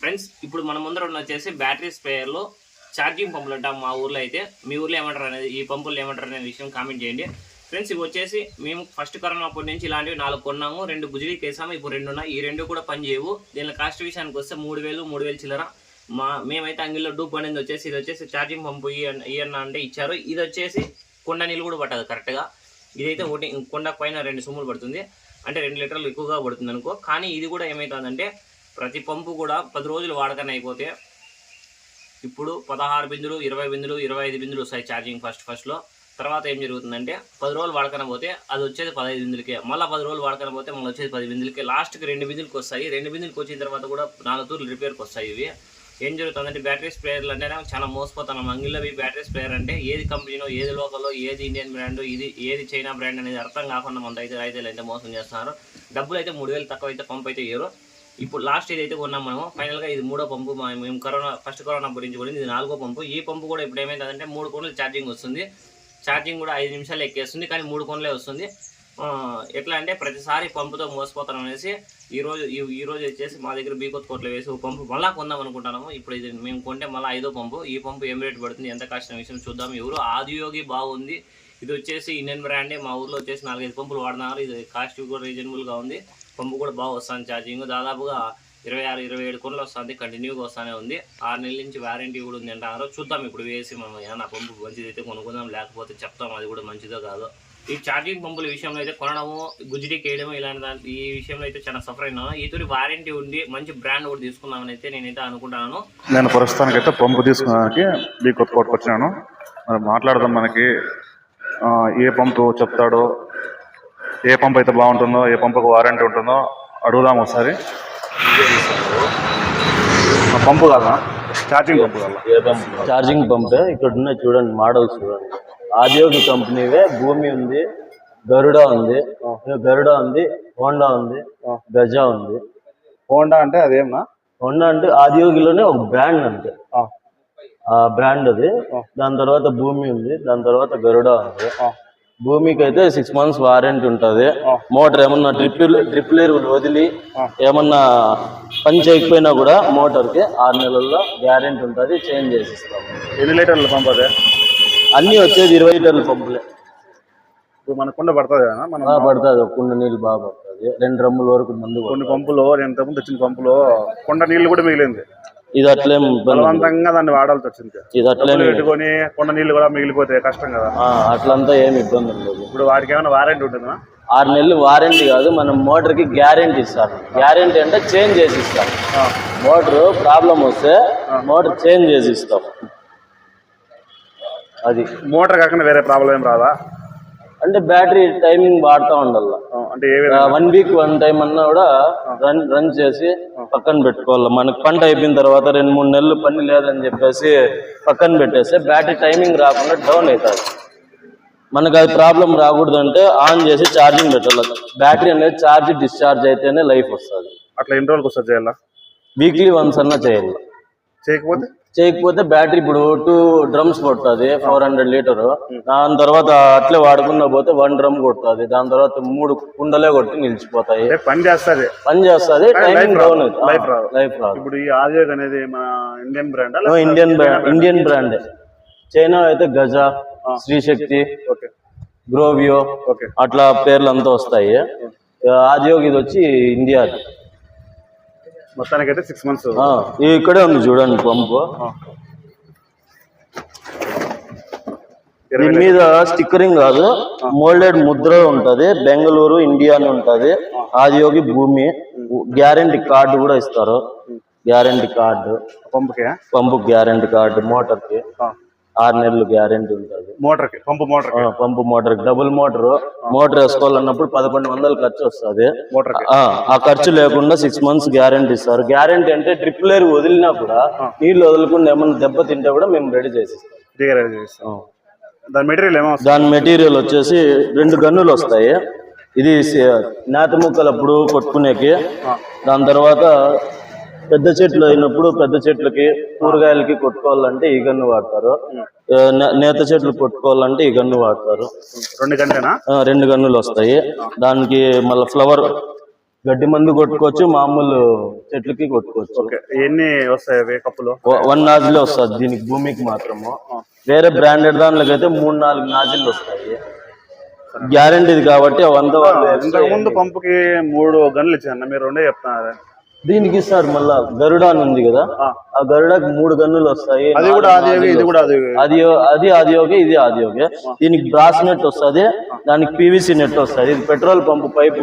Friends ఇప్పుడు మన ముందర ఉన్న వచ్చేసి బ్యాటరీ స్ప్రేయర్లో ఛార్జింగ్ పంపులు అంటాం మా ఊర్లో అయితే. మీ ఊర్లో ఏమంటారు అనేది ఈ పంపులు ఏమంటారు అనే విషయం కామెంట్ చేయండి. ఫ్రెండ్స్ ఇవి వచ్చేసి మేము ఫస్ట్ కరోనా అప్పటి నుంచి ఇలాంటివి నాలుగు కొన్నాము రెండు గుజరీకి వేసాము ఇప్పుడు రెండు ఉన్నాయి. ఈ రెండు కూడా పని చేయవు. దీని కాస్ట్ విషయానికి వస్తే మూడు వేలు మూడు వేలు చిల్లర. మా మేమైతే అంగిల్లో డూప్ అనేది వచ్చేసి ఇది వచ్చేసి ఛార్జింగ్ పంపు ఇయన్న అంటే ఇచ్చారు. ఇది వచ్చేసి కొండ నీళ్ళు కూడా పట్టదు కరెక్ట్గా ఇదైతే ఒకటి కొండ పైన రెండు సుమ్ములు పడుతుంది. అంటే రెండు లీటర్లు ఎక్కువగా పడుతుంది అనుకో. కానీ ఇది కూడా ఏమవుతుందంటే ప్రతి పంపు కూడా పది రోజులు వాడకనే అయిపోతే ఇప్పుడు పదహారు బిందులు ఇరవై బిందులు ఇరవై ఐదు బిందులు వస్తాయి ఛార్జింగ్ ఫస్ట్ ఫస్ట్లో తర్వాత ఏం జరుగుతుందంటే పది రోజులు వాడకన పోతే అది వచ్చేది పదహైదు బిందులకే. మళ్ళీ పది రోజులు వాడకన పోతే మళ్ళీ వచ్చేది పది బిందులకే. లాస్ట్కి రెండు బిందులకు వస్తాయి. రెండు బిందులకు వచ్చిన తర్వాత కూడా నాలుగు తూర్లు రిపేర్కి వస్తాయి ఇవి. ఏం జరుగుతుందంటే బ్యాటరీ స్ప్రేయర్లు అంటేనే చాలా మోసపోతున్నాం అంగిల్లో ఈ బ్యాటరీ స్ప్రేయర్ అంటే ఏది కంపెనీనో ఏది లోకల్లో ఏది ఇండియన్ బ్రాండ్ ఇది ఏది చైనా బ్రాండ్ అనేది అర్థం కాకుండా మన అయితే రైతులు అయితే మోసం చేస్తున్నారు. డబ్బులు అయితే మూడు వేలు తక్కువ అయితే పంప్ అయితే ఇయ్యరు. ఇప్పుడు లాస్ట్ ఇది అయితే కొన్నాం మనము. ఫైనల్గా ఇది మూడో పంపు మేము కరోనా ఫస్ట్ కరోనా గురించి కూడా ఇది నాలుగో పంపు. ఈ పంపు కూడా ఇప్పుడు ఏమైందంటే మూడు కోన్లు ఛార్జింగ్ వస్తుంది. ఛార్జింగ్ కూడా ఐదు నిమిషాలు ఎక్కేస్తుంది కానీ మూడు కోన్లే వస్తుంది. ఎట్లా అంటే ప్రతిసారి పంపుతో మోసపోతాం అనేసి ఈరోజు ఈరోజు ఈ వచ్చేసి మా దగ్గర బీకొత్ కోట్లో వేసి ఓ పంపు మళ్ళీ కొందాం అనుకుంటున్నాము. ఇప్పుడు ఇది మేము కొంటే మళ్ళీ ఐదో పంపు. ఈ పంపు ఏం రేట్ పడుతుంది ఎంత కష్టం విషయం చూద్దాం. ఎవరు? ఆదియోగి బాగుంది ఇది వచ్చేసి ఇండియన్ బ్రాండే మా ఊర్లో వచ్చేసి నాలుగైదు పంపులు వాడినారు ఇది కాస్ట్ కూడా రీజనబుల్గా ఉంది. పంపు కూడా బాగా వస్తుంది. ఛార్జింగ్ దాదాపుగా ఇరవై ఆరు ఇరవై ఏడు కొనలు వస్తుంది. కంటిన్యూగా వస్తూనే ఉంది. ఆరు నెలల నుంచి వారంటీ కూడా ఉంది అంటారు. చూద్దాం ఇప్పుడు వేసి మనం ఏమన్నా పంపు మంచిదైతే కొనుక్కుందాం లేకపోతే చెప్తాం అది కూడా మంచిదో కాదో. ఈ ఛార్జింగ్ పంపుల విషయంలో అయితే కొనడము గుజ్జిటీకి వేయడము ఇలాంటి దాని ఈ విషయంలో అయితే చాలా సఫర్ అయినాను ఈతూరి వారంటీ ఉండి మంచి బ్రాండ్ కూడా తీసుకుందామని అయితే నేనైతే అనుకుంటున్నాను నేను ప్రస్తుతానికైతే పంపు తీసుకున్నానికి మీ కొత్త వచ్చినాను. మరి మాట్లాడదాం మనకి ఆ, ఏ పంపు చెప్తాడో ఏ పంపు అయితే బాగుంటుందో ఏ పంపుకు వారంటీ ఉంటుందో అడుగుదాం ఒకసారి. పంపు కాదా? ఛార్జింగ్ పంపు కాదా? Charging pump. ఇక్కడ ఉన్నాయి చూడండి మోడల్స్ చూడండి ఆదియోగి కంపెనీవే భూమి ఉంది గరుడ ఉంది గరుడ ఉంది హోండా ఉంది గజా ఉంది. హోండా అంటే అదేమన్నా హోండా అంటే ఆదియోగిలోనే ఒక బ్రాండ్ అంతే. ఆ బ్రాండ్ అది. దాని తర్వాత భూమి ఉంది దాని తర్వాత గరుడ ఉంది. భూమికి అయితే సిక్స్ మంత్స్ వారంటీ ఉంటుంది మోటార్ ఏమన్నా ట్రిపుల్ ట్రిపుల్ వదిలి ఏమన్నా పని చేయకపోయినా కూడా మోటార్కి ఆరు నెలల్లో గ్యారెంటీ ఉంటుంది చేంజ్ చేసిస్తాం. ఎన్ని లీటర్ల పంపు అదే? అన్నీ వచ్చేది ఇరవై లీటర్ల పంపులే ఇప్పుడు మన కుండ పడుతుంది కదా పడుతుంది కుండ నీళ్ళు బాగా పడుతుంది. రెండు డ్రమ్ముల వరకు ముందు కొన్ని పంపులు నేను ఇంతకుముందు వచ్చిన పంపులో కొండ నీళ్ళు కూడా మిగిలింది. ఇది అట్లేం. బలవంతంగా దాన్ని వాడాల్సి వచ్చింది ఇది అట్లేం పెట్టుకొని కొండ నీళ్ళు కూడా మిగిలిపోతే కష్టం కదా. అట్లంతా ఏమి ఇబ్బంది ఉండదు ఇప్పుడు వాటికి ఏమైనా వారంటీ ఉంటుందా? ఆరు నెలలు వారంటీ కాదు మనం మోటార్కి గ్యారెంటీ ఇస్తారు. గ్యారెంటీ అంటే చేంజ్ చేసి ఇస్తాం మోటార్ ప్రాబ్లం వస్తే మోటార్ చేంజ్ చేసి ఇస్తాం. అది. మోటార్ కాకుండా వేరే ప్రాబ్లం ఏం రాదా? అంటే బ్యాటరీ టైమింగ్ వాడుతూ ఉండాలి. అంటే వన్ వీక్ వన్ టైం అన్నా కూడా రన్ రన్ చేసి పక్కన పెట్టుకోవాలి. మనకు పంట అయిపోయిన తర్వాత రెండు మూడు నెలలు పని లేదని చెప్పేసి పక్కన పెట్టేస్తే బ్యాటరీ టైమింగ్ రాకుండా డౌన్ అవుతుంది మనకు అది ప్రాబ్లం రాకూడదంటే ఆన్ చేసి ఛార్జింగ్ పెట్టాలి. బ్యాటరీ అనేది ఛార్జ్ డిశ్చార్జ్ అయితేనే లైఫ్ వస్తుంది. అట్లా ఎన్ని రోజులకు వస్తుంది చేయాలా? వీక్లీ వన్స్ అన్నా చేయాలి. చేయకపోతే? చేయకపోతే బ్యాటరీ ఇప్పుడు టూ డ్రమ్స్ కొడుతుంది ఫోర్ హండ్రెడ్ లీటర్. దాని తర్వాత అట్లే వాడుకున్న పోతే వన్ డ్రమ్ కొడుతుంది. దాని తర్వాత మూడు కుండలే కొట్టి నిలిచిపోతాయి. పని చేస్తుంది. పని చేస్తుంది టైమింగ్. డౌన్ లైఫ్ రాదు. ఇప్పుడు ఈ అనేది మన Indian brand Indian brand Indian brand. China అయితే గజా శ్రీశక్తి ఓకే. గ్రోవియో అట్లా పేర్లు అంతా వస్తాయి. ఆదియోగ్ ఇది వచ్చి ఇండియా మొత్తానికి అయితే సిక్స్ మంత్స్ ఇక్కడే ఉంది చూడండి పంపు. దీని మీద స్టిక్కరింగ్ కాదు మోల్డెడ్ ముద్ర ఉంటది బెంగళూరు ఇండియా అని ఉంటది. ఆదియోగి భూమి గ్యారెంటీ కార్డు కూడా ఇస్తారు. గ్యారెంటీ కార్డు పంపుకి? పంపు గ్యారెంటీ కార్డు మోటార్కి. ఆరు నెలలు గ్యారెంటీ ఉంటుంది. మోటార్కి pump motor pump motor double motor. Motor వేసుకోవాలన్నప్పుడు పదకొండు వందలు ఖర్చు వస్తుంది. మోటార్కి. ఆ ఖర్చు లేకుండా సిక్స్ మంత్స్ గ్యారెంటీ ఇస్తారు. గ్యారెంటీ అంటే ట్రిపుల్ ఎయిర్ వదిలినా కూడా నీళ్ళు వదలకుండా ఏమన్నా దెబ్బ తింటే కూడా మేము రెడీ చేస్తాం దాని మెటీరియల్ ఏమో దాని మెటీరియల్ వచ్చేసి రెండు గన్నులు వస్తాయి. ఇది నేత ముక్కలప్పుడు కొట్టుకునేకి. దాని తర్వాత పెద్ద చెట్లు అయినప్పుడు పెద్ద చెట్లకి కూరగాయలకి కొట్టుకోవాలంటే ఈ గన్ను వాడతారు. నేత చెట్లు కొట్టుకోవాలంటే ఈ గన్ను వాడతారు. రెండు గంటలేనా ఆ, రెండు గన్నులు వస్తాయి. దానికి మళ్ళీ ఫ్లవర్ గడ్డి మందు కొట్టుకోవచ్చు మామూలు చెట్లకి కొట్టుకోవచ్చు. ఎన్ని వస్తాయి కప్పులు? వన్ నాజిల్ వస్తుంది దీనికి భూమికి మాత్రము. వేరే బ్రాండెడ్ దాంట్లోకి అయితే మూడు నాలుగు నాజిల్ వస్తాయి. గ్యారంటీది కాబట్టి ఇంతకు ముందు పంపుకి మూడు గన్లు ఇచ్చాను మీరు రెండే చెప్తున్నారు. దీనికి ఇస్తారు మళ్ళా గరుడ అని ఉంది కదా ఆ. గరుడకి మూడు గన్నులు వస్తాయి అది కూడా అది నాజిల్ ఇది కూడా అది ఆదియోగే ఇది ఆదియోగే. దీనికి బ్రాస్ నెట్ వస్తుంది దానికి పీవీసీ నెట్ వస్తుంది. ఇది పెట్రోల్ పంపు పైప్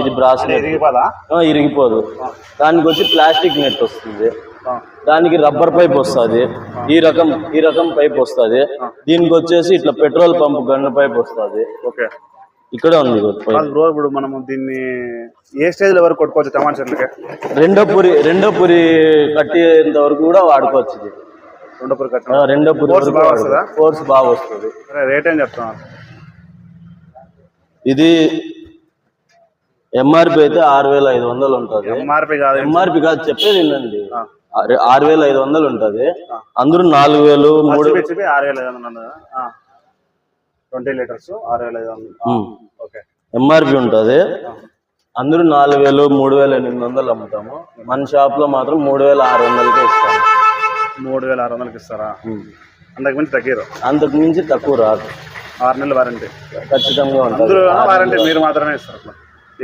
ఇది బ్రాస్ నెట్ ఇరిగిపోదా? ఇరిగిపోదు. దానికి వచ్చి ప్లాస్టిక్ నెట్ వస్తుంది. దానికి రబ్బర్ పైప్ వస్తుంది. ఈ రకం ఈ రకం పైప్ వస్తుంది. దీనికి వచ్చేసి ఇట్లా పెట్రోల్ పంప్ గన్ను పైప్ వస్తుంది. ఓకే. ఇక్కడే ఉంది బ్రో ఇప్పుడు మనం దీన్ని ఏ స్టేజ్లో వరకు కొట్టుకోవచ్చు టమాటా చెట్లకి? రెండో పురి రెండో పురి కట్టేంత వరకు కూడా వాడుకోవచ్చు ఇది. రెండు పూరి కట్ట రెండో పురి బాగా వస్తుందా? ఫోర్స్ బాగా వస్తుంది. రేట్ ఏం చెప్తున్నారు ఇది ఎంఆర్పి అయితే ఆరు వేల ఐదు వందలు ఉంటుంది. ఎంఆర్పి కాదు. ఎంఆర్పి కాదు చెప్పేది వినండి ఆరు- వేల ఐదు వందలు ఉంటది. అందరూ నాలుగు వేలు మూడు ఆరు వేల ఐదు వందలు ట్వంటీ లీటర్స్ ఆరు వేల ఐదు వందలు. ఓకే. ఎంఆర్పి ఉంటది. అందరూ నాలుగు వేలు మూడు వేల ఎనిమిది వందలు అమ్ముతాము. మన షాప్లో మాత్రం మూడు వేల ఆరు వందలకే ఇస్తాము. మూడు వేల ఆరు వందలకి ఇస్తారా? అంతకు మించి తగ్గిరు అంతకు మించి తక్కువ రాదు. ఆరు నెలల వారంటీ. ఖచ్చితంగా ఉంటుంది. వారంటీ మీరు మాత్రమే ఇస్తారు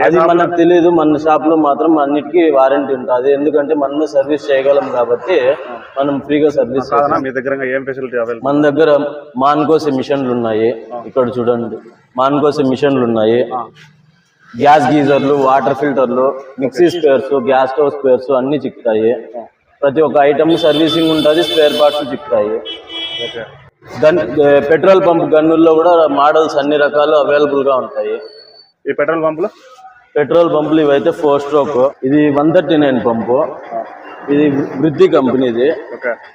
అది మనకు తెలియదు మన షాప్లో మాత్రం అన్నిటికీ వారంటీ ఉంటుంది. ఎందుకంటే మనమే సర్వీస్ చేయగలం కాబట్టి మనం ఫ్రీగా సర్వీస్ మీ దగ్గర ఏం ఫెసిలిటీ మన దగ్గర మాన్కోసే మిషన్లు ఉన్నాయి. ఇక్కడ చూడండి. మాన్కోసే మిషన్లు ఉన్నాయి. గ్యాస్ గీజర్లు వాటర్ ఫిల్టర్లు mixie spares gas stove spares అన్ని చిక్కుతాయి. ప్రతి ఒక్క ఐటమ్ సర్వీసింగ్ ఉంటుంది స్పేర్ పార్ట్స్ చిక్కుతాయి. ఓకే. గన్ పెట్రోల్ పంప్ గన్నుల్లో కూడా మోడల్స్ అన్ని రకాలు అవైలబుల్గా ఉంటాయి. ఈ పెట్రోల్ పంపులు? పెట్రోల్ పంపులు ఇవైతే ఫోర్ స్ట్రోక్. ఇది వన్ థర్టీ నైన్ పంపు. ఇది వృద్ధి కంపెనీది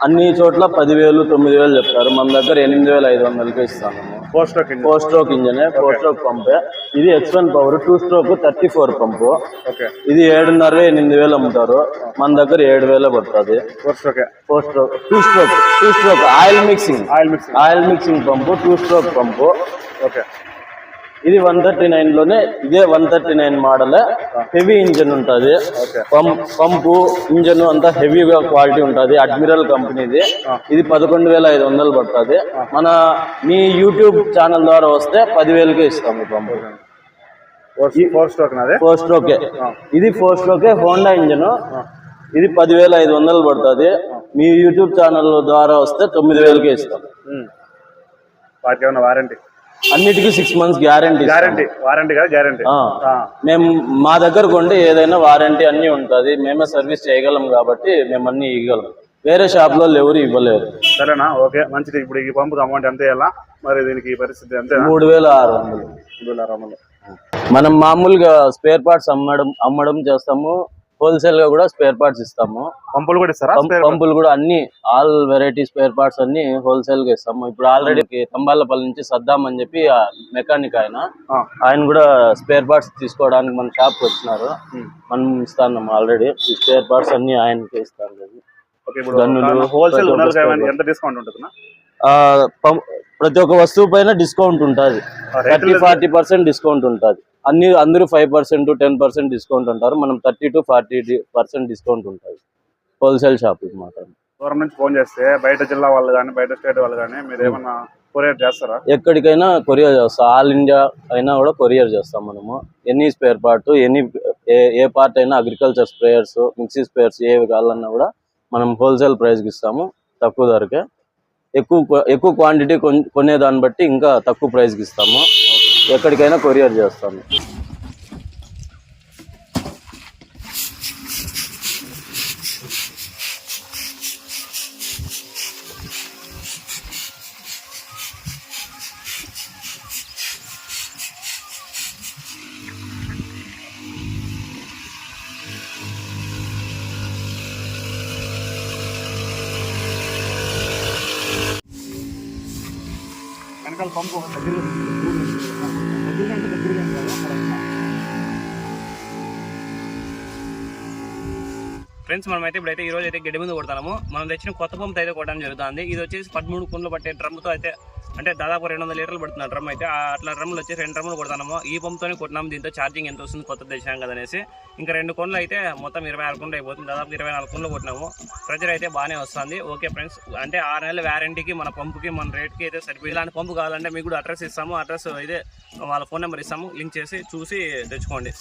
అన్ని చోట్ల పదివేలు తొమ్మిది వేలు చెప్తారు. మన దగ్గర ఎనిమిది వేల ఐదు వందలకి ఇస్తాము. స్టాక్ ఇంజిన్ ఫోర్ స్ట్రోక్ ఇంజనే ఫోర్ స్ట్రోక్ పంపే. ఇది X one power two stroke thirty four pump ఇది ఏడున్నర ఎనిమిది వేలు అమ్ముతారు. మన దగ్గర ఏడు వేలే పడుతుంది four stroke two stroke two stroke oil mixing oil mixing oil mixing pump two stroke pump. Okay. ఇది వన్ థర్టీ నైన్లోనే ఇదే one thirty nine model. Heavy engine ఉంటుంది. పంప్ పంపు ఇంజన్ అంతా హెవీగా క్వాలిటీ ఉంటుంది. అడ్మిరల్ కంపెనీది. ఇది పదకొండు వేల ఐదు వందలు పడుతుంది. మన మీ యూట్యూబ్ ఛానల్ ద్వారా వస్తే పదివేలకే ఇస్తాము పంపు. ఫోర్ ఫోర్ స్ట్రోకే ఇది ఫోర్ స్ట్రోకే హోండా ఇంజన్. ఇది పదివేల ఐదు వందలు పడుతుంది. మీ యూట్యూబ్ ఛానల్ ద్వారా వస్తే తొమ్మిది వేలకే ఇస్తాం. వారంటీ? అన్నిటికీ six months guarantee guarantee warranty కాదు గ్యారంటీ మేము మా దగ్గర కొంటే ఏదైనా వారంటీ అన్ని ఉంటుంది. మేమే సర్వీస్ చేయగలం కాబట్టి మేము అన్ని ఇవ్వగలం. వేరే షాప్లో ఎవరు ఇవ్వలేరు. సరేనా? ఓకే. మంచిది. ఇప్పుడు ఈ పంపుకి అమౌంట్ ఎంత వేయాలా? మరి దీనికి పరిస్థితి అంతేనా మూడు వేల ఆరు వందలు. మూడు వేల ఆరు వందలు. మనం మామూలుగా స్పేర్ పార్ట్స్ అమ్మడం అమ్మడం చేస్తాము. హోల్సేల్గా కూడా స్పేర్ పార్ట్స్ ఇస్తాము. పంపులు కూడా ఇస్తారా? పంప్- పంపులు కూడా అన్ని ఆల్ వెరైటీ స్పేర్ పార్ట్స్ అన్ని హోల్సేల్గా ఇస్తాము. ఇప్పుడు ఆల్రెడీ తంబాలపల్లి నుంచి సద్దాం అని చెప్పి మెకానిక్ ఆయన ఆ. ఆయన కూడా స్పేర్ పార్ట్స్ తీసుకోవడానికి మన షాప్ వచ్చినారు. మనం ఇస్తాం ఆల్రెడీ ఈ స్పేర్ పార్ట్స్ అన్ని ఆయనకి ఇస్తాను ఓకే ఇప్పుడు గన్నులు, హోల్సేల్ ప్రతి ఒక్క ఉన్నారు store. ఎంత డిస్కౌంట్ ఉంటుందా ఆ, పం- ప్రతి ఒక్క వస్తువు పైన డిస్కౌంట్ ఉంటుంది. థర్టీ ఫార్టీ పర్సెంట్ డిస్కౌంట్ ఉంటుంది. అన్ని అందరూ five percent ten percent discount అంటారు మనం thirty to forty percent discount ఉంటుంది హోల్సేల్ షాప్ మాత్రం దూరం నుంచి ఫోన్ చేస్తే బయట జిల్లా వాళ్ళు కానీ బయట స్టేట్ వాళ్ళు కానీ మీరు ఏమన్నా కొరియర్ చేస్తారా? ఎక్కడికైనా కొరియర్ చేస్తాం. ఆల్ ఇండియా అయినా కూడా కొరియర్ చేస్తాం మనము. ఎనీ స్పేర్ పార్ట్ ఎనీ ఏ ఏ పార్ట్ అయినా అగ్రికల్చర్ స్ప్రేయర్స్ మిక్సీ స్ప్రేయర్స్ ఏవి కావాలన్నా కూడా మనం హోల్సేల్ ప్రైస్కి ఇస్తాము. తక్కువ ధరకే. ఎక్కువ క్వ- ఎక్కువ క్వాంటిటీ కొనే దాన్ని బట్టి ఇంకా తక్కువ ప్రైస్కి ఇస్తాము. ఎక్కడికైనా కొరియర్ చేస్తాను. వెనకాల పంపు ఫ్రెండ్స్ మనమైతే అయితే ఇప్పుడైతే ఈ రోజు అయితే గడ్డి ముందు కొడతాము. మనం తెచ్చిన కొత్త పంపు అయితే కొట్టడం జరుగుతుంది. ఇది వచ్చేసి పదమూడు కుండ్లు పట్టే డ్రమ్తో అయితే అంటే దాదాపు రెండు వందల లీటర్లు పడుతున్న డ్రమ్ అయితే అట్లా డ్రమ్లు వచ్చి రెండు డ్రమ్లు కొడతాము. ఈ పంపుతోనే కొట్టినాము. దీంతో ఛార్జింగ్ ఎంత వస్తుంది కొత్త తెచ్చాం కదా ఇంకా రెండు కొండలు అయితే మొత్తం ఇరవై ఆరు కొండలు అయిపోతుంది. దాదాపు ఇరవై నాలుగు కొండలు కొట్టినాము. ప్రెజర్ అయితే బాగానే వస్తుంది. ఓకే ఫ్రెండ్స్ అంటే ఆరు నెలల వ్యారంటీకి మన పంపుకి మన రేట్కి అయితే సరిపోయి ఇలాంటి పంపు కావాలంటే మీకు కూడా అడ్రస్ ఇస్తాము. అడ్రస్ అయితే వాళ్ళ ఫోన్ నెంబర్ ఇస్తాము. లింక్ చేసి చూసి తెచ్చుకోండి.